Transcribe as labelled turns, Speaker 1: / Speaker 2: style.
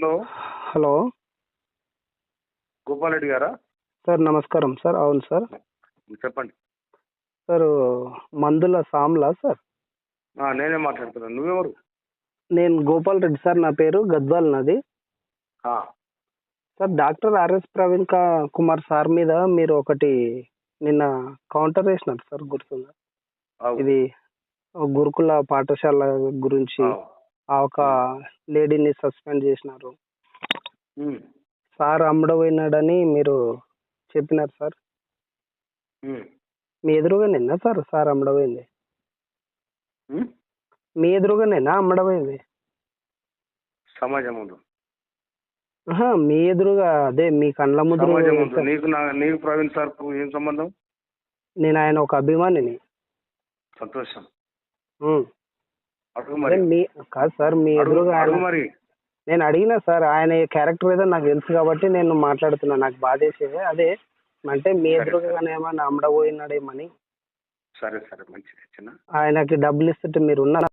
Speaker 1: Hello.
Speaker 2: Hello.
Speaker 1: Gopal Reddy గారా?
Speaker 2: Sir నమస్కారం sir. అవును సార్.
Speaker 1: చెప్పండి.
Speaker 2: సార్ మందుల సామ్లా సార్?
Speaker 1: నేనే మాట్లాడుతున్నాను. నువ్వెవరు?
Speaker 2: నేను గోపాల్ రెడ్డి సార్ నా పేరు గద్వాల్ నాది. Sir doctor R S Praveen Kumar sir మీద మీరు ఒకటి నిన్న కౌంటర్ వేసినారు సార్ గుర్తుందా. ఇది గురుకుల పాఠశాల గురించి. ఆ ఒక లేడీని సస్పెండ్ చేసినారు. సార్ అమ్మడపోయినాడని మీరు చెప్పినారు సార్. మీ ఎదురుగానేనా సార్? సార్ అమ్మడపోయింది. మీ ఎదురుగానేనా అమ్మడపోయింది?
Speaker 1: సమాజం ముందు
Speaker 2: మీ ఎదురుగా అదే మీ కళ్ళ ముందు
Speaker 1: నీకు నీకు ప్రవీణ్ సార్ ఏం సంబంధం?
Speaker 2: నేను ఆయన ఒక అభిమానిని.
Speaker 1: సంతోషం
Speaker 2: ఉమ్.
Speaker 1: అడుగు
Speaker 2: అదే
Speaker 1: మరి
Speaker 2: మీ కాదు సార్ మీ ఎదురుగా
Speaker 1: మరి.
Speaker 2: నేను అడిగినా సార్ ఆయన క్యారెక్టర్ ఏదో నాకు తెలుసు కాబట్టి నేను మాట్లాడుతున్నా నాకు బాధేసేది. అదే అంటే మీ ఎదురుగానే ఏమన్నా అమ్మడపోయినాడేమని
Speaker 1: సరే సరే మంచిది
Speaker 2: ఆయనకి డబ్బులు ఇస్తుంటే మీరు ఉన్నారా?